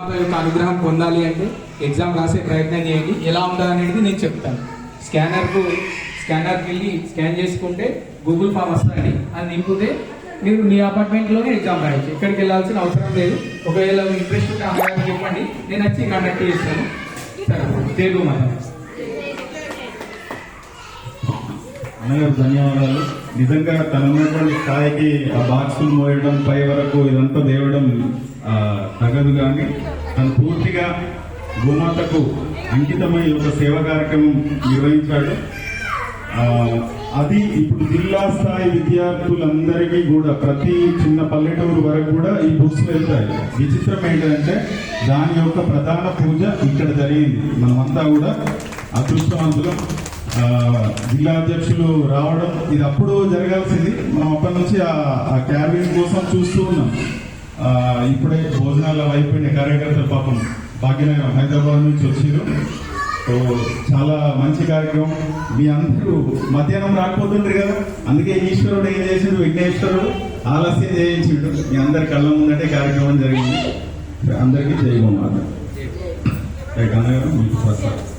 యొక్క అనుగ్రహం పొందాలి అంటే ఎగ్జామ్ రాసే ప్రయత్నం చేయండి. ఎలా ఉండాలి అనేది నేను చెప్తాను. స్కానర్కు స్కానర్కి వెళ్ళి స్కాన్ చేసుకుంటే గూగుల్ ఫామ్ వస్తుంది. అది నింపితే మీరు మీ అపార్ట్మెంట్లోనే ఎగ్జామ్ రాయొచ్చు. ఎక్కడికి వెళ్ళాల్సిన అవసరం లేదు. ఒకవేళ ఇంట్రెస్ట్ ఉంటే అమ్మగారికి చెప్పండి. నేను వచ్చి కండక్ట్ చేస్తాను. సరే తెలుగు మాట అన్నగారు ధన్యవాదాలు. నిజంగా తన ఉన్నటువంటి స్థాయికి ఆ బాక్సులు మోయడం పై వరకు ఇదంతా దేవడం తగదు కానీ తను పూర్తిగా భూమాతకు అంకితమై ఒక సేవా కార్యక్రమం నిర్వహించాడు. అది ఇప్పుడు జిల్లా స్థాయి విద్యార్థులందరికీ కూడా ప్రతి చిన్న పల్లెటూరు వరకు కూడా ఈ బుక్స్ వెళ్తాయి. విచిత్రం ఏంటంటే దాని యొక్క ప్రధాన పూజ ఇక్కడ జరిగింది. మనమంతా కూడా అదృష్టవంతులం. జిల్లా అధ్యక్షులు రావడం ఇది అప్పుడు జరగాల్సింది. మనం అప్పటి నుంచి ఆ- క్యాబిన్ కోసం చూస్తూ ఉన్నాం. ఇప్పుడే భోజనాలు అయిపోయిన కార్యకర్తలు పాపం భాగ్యనగరం హైదరాబాద్ నుంచి వచ్చారు సో చాలా మంచి కార్యక్రమం. మీ అందరూ మధ్యాహ్నం రాకపోతుండ్రు కదా. అందుకే ఈశ్వరుడు ఏం చేసిండు? విఘ్నేశ్వరుడు ఆలస్యం చేయించిండు. మీ అందరి కళ్ళ ముందటే కార్యక్రమం జరిగింది. అందరికీ చేయమన్నమాట రైట్ మీకు ప్రసాద్